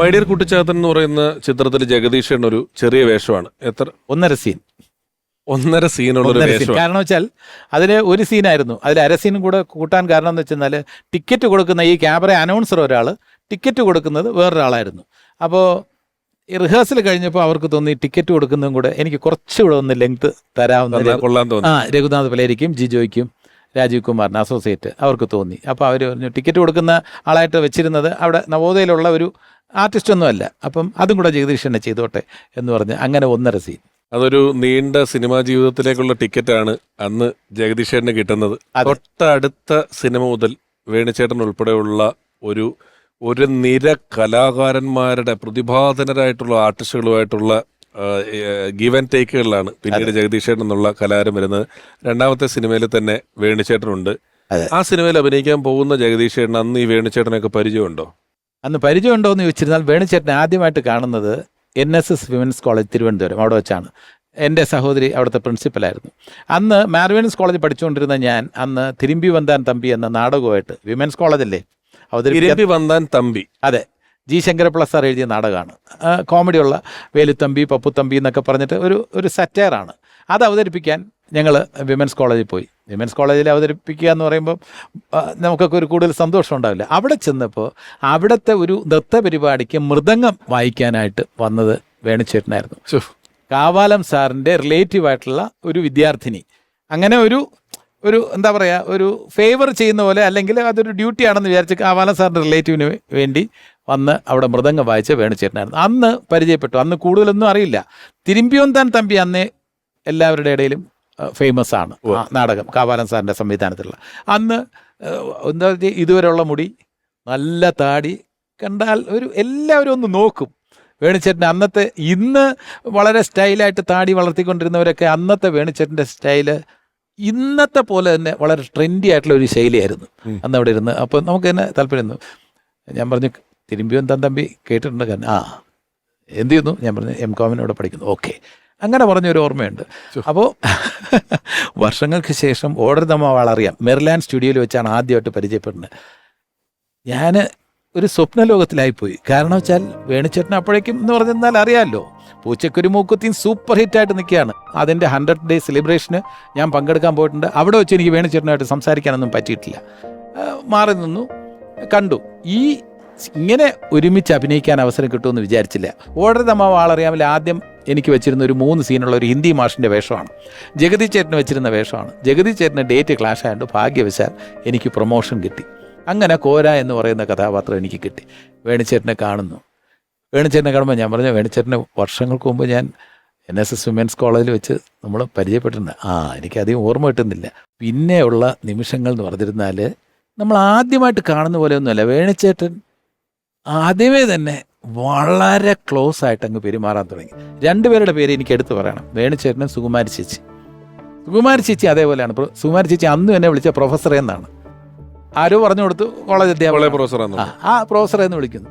My dear Kuttichathan എന്ന് പറയുന്ന ചിത്രത്തിൽ ജഗദീഷൻ ഒരു ചെറിയ വേഷമാണ്. എത്ര? ഒന്നര സീൻ. ഒന്നര സീനുള്ള ഒരു ഒന്നര സീൻ. വേഷമാണ്. കാരണം വെച്ചാൽ അതിൽ ഒരു സീനായിരുന്നു. അതിൽ അര സീനും കൂടെ കൂട്ടാൻ കാരണം എന്ന് വെച്ചാൽ ടിക്കറ്റ് കൊടുക്കുന്ന ഈ ക്യാമറ അനൗൺസർ ഒരാൾ ടിക്കറ്റ് കൊടുക്കുന്നത് വേറൊരാളായിരുന്നു. അപ്പോൾ ഈ റിഹേഴ്സൽ കഴിഞ്ഞപ്പോൾ അവർക്ക് തോന്നി ടിക്കറ്റ് കൊടുക്കുന്നതും കൂടെ എനിക്ക് കുറച്ചുകൂടെ ഒന്ന് ലെങ്ത് തരാവുന്ന കൊള്ളാൻ ആ രഘുനാഥ് പിള്ളേരിക്കും ജിജോയ്ക്കും രാജീവ് കുമാറിന് അസോസിയേറ്റ് അവർക്ക് തോന്നി. അപ്പോൾ അവർ പറഞ്ഞു ടിക്കറ്റ് കൊടുക്കുന്ന ആളായിട്ട് വെച്ചിരുന്നത് അവിടെ നവോദയയിലുള്ള ഒരു ആർട്ടിസ്റ്റ് ഒന്നുമല്ല അപ്പം അതും കൂടെ ജഗദീഷനെ ചെയ്തോട്ടെ എന്ന് പറഞ്ഞ് അങ്ങനെ ഒന്നര സീൻ. അതൊരു നീണ്ട സിനിമാ ജീവിതത്തിലേക്കുള്ള ടിക്കറ്റാണ് അന്ന് ജഗദീഷേട്ടന് കിട്ടുന്നത്. തൊട്ടടുത്ത സിനിമ മുതൽ വേണിച്ചേട്ടൻ ഉൾപ്പെടെയുള്ള ഒരു ഒരു നിര കലാകാരന്മാരുടെ പ്രതിഭാധനരായിട്ടുള്ള ആർട്ടിസ്റ്റുകളുമായിട്ടുള്ള ഗീവ് ആൻഡ് ടേക്കുകളിലാണ് പിന്നീട് ജഗദീഷേട്ടൻ എന്നുള്ള കലാകാരൻ വരുന്നത്. രണ്ടാമത്തെ സിനിമയിൽ തന്നെ വേണിച്ചേട്ടനുണ്ട്. ആ സിനിമയിൽ അഭിനയിക്കാൻ പോകുന്ന ജഗദീഷേട്ടൻ അന്ന് ഈ വേണിച്ചേട്ടനൊക്കെ പരിചയമുണ്ടോ? അന്ന് പരിചയമുണ്ടോ എന്ന് ചോദിച്ചിരുന്നാൽ വേണുചേട്ടൻ ആദ്യമായിട്ട് കാണുന്നത് N S S women's college Thiruvananthapuram അവിടെ വെച്ചാണ്. എന്റെ സഹോദരി അവിടുത്തെ പ്രിൻസിപ്പലായിരുന്നു അന്ന് മാർവേൻസ് കോളേജ് പഠിച്ചുകൊണ്ടിരുന്ന ഞാൻ അന്ന് തിരുമ്പി വന്താൻ തമ്പി എന്ന നാടകമായിട്ട് വിമൻസ് കോളേജല്ലേ തിരുമ്പി വന്താൻ തമ്പി. അതെ. ജി ശങ്കരപ്പിള്ള സാർ എഴുതിയ നാടകമാണ്. കോമഡിയുള്ള വേലുത്തമ്പി പപ്പുത്തമ്പി എന്നൊക്കെ പറഞ്ഞിട്ട് ഒരു ഒരു സറ്റയറാണ് അത് അവതരിപ്പിക്കാൻ ഞങ്ങൾ വിമൻസ് കോളേജിൽ പോയി. വിമൻസ് കോളേജിൽ അവതരിപ്പിക്കുക എന്ന് പറയുമ്പോൾ നമുക്കൊക്കെ ഒരു കൂടുതൽ സന്തോഷം ഉണ്ടാവില്ല. അവിടെ ചെന്നപ്പോൾ അവിടുത്തെ ഒരു നൃത്ത പരിപാടിക്ക് മൃദംഗം വായിക്കാനായിട്ട് വന്നത് വേണിച്ചേട്ടനായിരുന്നു. കാവാലം സാറിന്റെ റിലേറ്റീവ് ആയിട്ടുള്ള ഒരു വിദ്യാർത്ഥിനി. അങ്ങനെ ഒരു ഒരു എന്താ പറയുക ഒരു ഫേവർ ചെയ്യുന്ന പോലെ അല്ലെങ്കിൽ അതൊരു ഡ്യൂട്ടി ആണെന്ന് വിചാരിച്ച് കാവാലം സാറിന്റെ റിലേറ്റീവിന് വേണ്ടി വന്ന് അവിടെ മൃദംഗം വായിച്ച വേണിച്ചേട്ടനായിരുന്നു അന്ന് പരിചയപ്പെട്ടു. അന്ന് കൂടുതലൊന്നും അറിയില്ല. തിരുമ്പിയോന്താൻ തമ്പി അന്നേ എല്ലാവരുടെ ഇടയിലും ഫേമസ് ആണ് നാടകം കാവാലൻ സാറിന്റെ സംവിധാനത്തിലുള്ള. അന്ന് എന്താ വെച്ചാൽ ഇതുവരെയുള്ള മുടി നല്ല താടി കണ്ടാൽ ഒരു എല്ലാവരും ഒന്ന് നോക്കും. വേണിച്ചേട്ടൻ അന്നത്തെ ഇന്ന് വളരെ സ്റ്റൈലായിട്ട് താടി വളർത്തിക്കൊണ്ടിരുന്നവരൊക്കെ അന്നത്തെ വേണുചേട്ടന്റെ സ്റ്റൈൽ ഇന്നത്തെ പോലെ തന്നെ വളരെ ട്രെൻഡി ആയിട്ടുള്ള ഒരു ശൈലിയായിരുന്നു അന്ന് അവിടെ ഇരുന്ന്. അപ്പോൾ നമുക്ക് തന്നെ താല്പര്യം ഞാൻ പറഞ്ഞു തിരുമ്പിയും എന്താ തമ്പി? കേട്ടിട്ടുണ്ട് കാരണം ആ എന്ത് ചെയ്യുന്നു? ഞാൻ പറഞ്ഞു എം കോമിന് അവിടെ പഠിക്കുന്നു. ഓക്കെ അങ്ങനെ പറഞ്ഞൊരു ഓർമ്മയുണ്ട്. അപ്പോൾ വർഷങ്ങൾക്ക് ശേഷം ഓർഡർ നമ്മ വളറിയാം മെറിലാൻഡ് സ്റ്റുഡിയോയിൽ വെച്ചാണ് ആദ്യമായിട്ട് പരിചയപ്പെടുന്നത്. ഞാൻ ഒരു സ്വപ്ന ലോകത്തിലായിപ്പോയി കാരണം വെച്ചാൽ വേണുചേട്ടൻ അപ്പോഴേക്കും എന്ന് പറഞ്ഞാൽ അറിയാമല്ലോ പൂച്ചക്കൊരു മൂക്കുത്തിയും സൂപ്പർ ഹിറ്റായിട്ട് നിൽക്കുകയാണ്. അതിന്റെ ഹൺഡ്രഡ് ഡേ സെലിബ്രേഷന് ഞാൻ പങ്കെടുക്കാൻ പോയിട്ടുണ്ട്. അവിടെ വെച്ച് എനിക്ക് വേണുചേട്ടനായിട്ട് സംസാരിക്കാനൊന്നും പറ്റിയിട്ടില്ല. മാറി നിന്നു. കണ്ടു. ഈ ഇങ്ങനെ ഒരുമിച്ച് അഭിനയിക്കാൻ അവസരം കിട്ടുമെന്ന് വിചാരിച്ചില്ല. ഓർഡർ തമ്മ ആളറിയാമല്ലോ ആദ്യം എനിക്ക് വെച്ചിരുന്ന ഒരു മൂന്ന് സീനുള്ള ഒരു ഹിന്ദി മാഷിന്റെ വേഷമാണ്. ജഗതി ചേട്ടന് വെച്ചിരുന്ന വേഷമാണ്. ജഗതി ചേട്ടന് ഡേറ്റ് ക്ലാഷ് ആയതുകൊണ്ട് ഭാഗ്യവശാൽ എനിക്ക് പ്രൊമോഷൻ കിട്ടി. അങ്ങനെ കോര എന്ന് പറയുന്ന കഥാപാത്രം എനിക്ക് കിട്ടി. വേണിച്ചേട്ടനെ കാണുന്നു. വേണിച്ചേട്ടനെ കാണുമ്പോൾ ഞാൻ പറഞ്ഞു വേണിച്ചേട്ടനെ വർഷങ്ങൾക്ക് മുമ്പ് ഞാൻ എൻ എസ് എസ് വിമൻസ് കോളേജിൽ വെച്ച് നമ്മൾ പരിചയപ്പെട്ടിട്ടുണ്ട്. ആ എനിക്കധികം ഓർമ്മ കിട്ടുന്നില്ല. പിന്നെയുള്ള നിമിഷങ്ങൾ എന്ന് പറഞ്ഞിരുന്നാൽ നമ്മൾ ആദ്യമായിട്ട് കാണുന്ന പോലെയൊന്നുമല്ല. വേണിച്ചേട്ടൻ ആദ്യമേ തന്നെ വളരെ ക്ലോസ് ആയിട്ട് അങ്ങ് പെരുമാറാൻ തുടങ്ങി. രണ്ടുപേരുടെ പേര് എനിക്ക് എടുത്തു പറയണം. വേണുചേട്ടനും സുകുമാരി ചേച്ചി. സുകുമാരി ചേച്ചി അതേപോലെയാണ്. സുകുമാരി ചേച്ചി അന്ന് എന്നെ വിളിച്ച പ്രൊഫസർ എന്നാണ്. ആരോ പറഞ്ഞു കൊടുത്തു. കോളേജ് പ്രൊഫസറാണ് ആ പ്രൊഫസർ എന്ന് വിളിക്കുന്നു.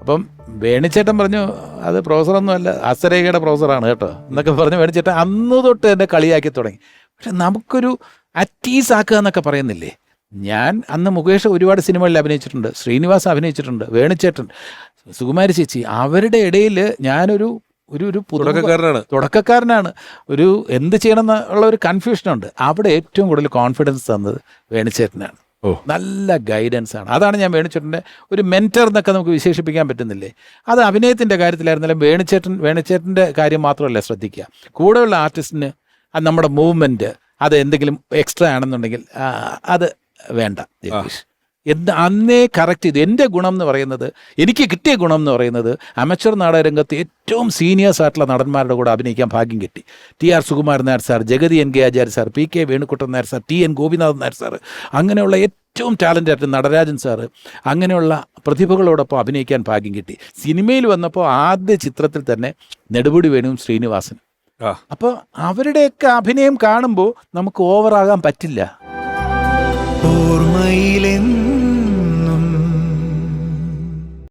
അപ്പം വേണിച്ചേട്ടൻ പറഞ്ഞു അത് പ്രൊഫസറൊന്നുമല്ല അസരേഖയുടെ പ്രൊഫസറാണ് കേട്ടോ. എന്നൊക്കെ പറഞ്ഞ് വേണിച്ചേട്ടൻ അന്ന് തൊട്ട് എന്നെ കളിയാക്കി തുടങ്ങി. പക്ഷെ നമുക്കൊരു അറ്റീസ് ആക്കുക എന്നൊക്കെ പറയുന്നില്ലേ? ഞാൻ അന്ന് മുകേഷ് ഒരുപാട് സിനിമകളിൽ അഭിനയിച്ചിട്ടുണ്ട്. ശ്രീനിവാസ് അഭിനയിച്ചിട്ടുണ്ട്. വേണുചേട്ടൻ സുകുമാരി ചേച്ചി അവരുടെ ഇടയിൽ ഞാനൊരു ഒരു ഒരു തുടക്കക്കാരനാണ്. തുടക്കക്കാരനാണ്. ഒരു എന്ത് ചെയ്യണം എന്നുള്ള ഒരു കൺഫ്യൂഷനുണ്ട് അവിടെ ഏറ്റവും കൂടുതൽ കോൺഫിഡൻസ് തന്നത് വേണുചേട്ടനാണ്. ഓ. നല്ല ഗൈഡൻസ് ആണ്. അതാണ് ഞാൻ വേണിച്ചേട്ടന്റെ ഒരു മെന്റർ എന്നൊക്കെ നമുക്ക് വിശേഷിപ്പിക്കാൻ പറ്റുന്നില്ലേ? അത് അഭിനയത്തിന്റെ കാര്യത്തിലായിരുന്നാലും വേണുചേട്ടൻ വേണിച്ചേട്ടന്റെ കാര്യം മാത്രമല്ല ശ്രദ്ധിക്കുക. കൂടെയുള്ള ആർട്ടിസ്റ്റിന് അത് നമ്മുടെ മൂവ്മെന്റ് അത് എന്തെങ്കിലും എക്സ്ട്രാ ആണെന്നുണ്ടെങ്കിൽ അത് വേണ്ട ജഗദീഷ് എന്ത് അന്നേ കറക്റ്റ് ചെയ്തു. എന്റെ ഗുണം എന്ന് പറയുന്നത് എനിക്ക് കിട്ടിയ ഗുണം എന്ന് പറയുന്നത് അമച്ചർ നാടകരംഗത്ത് ഏറ്റവും സീനിയേഴ്സ് ആയിട്ടുള്ള നടന്മാരുടെ കൂടെ അഭിനയിക്കാൻ ഭാഗ്യം കിട്ടി. T R Sukumaran Nair sir Jagathy N K Acharya sir P K Venukuttan Nair sir T N Gopinathan Nair sir അങ്ങനെയുള്ള ഏറ്റവും ടാലന്റ് ആയിട്ട് നടരാജൻ സാറ് അങ്ങനെയുള്ള പ്രതിഭകളോടൊപ്പം അഭിനയിക്കാൻ ഭാഗ്യം കിട്ടി. സിനിമയിൽ വന്നപ്പോൾ ആദ്യ ചിത്രത്തിൽ തന്നെ നെടുപടി വേണു ശ്രീനിവാസൻ അപ്പോൾ അവരുടെയൊക്കെ അഭിനയം കാണുമ്പോൾ നമുക്ക് ഓവറാകാൻ പറ്റില്ല. ഓർമ്മയിലെന്നും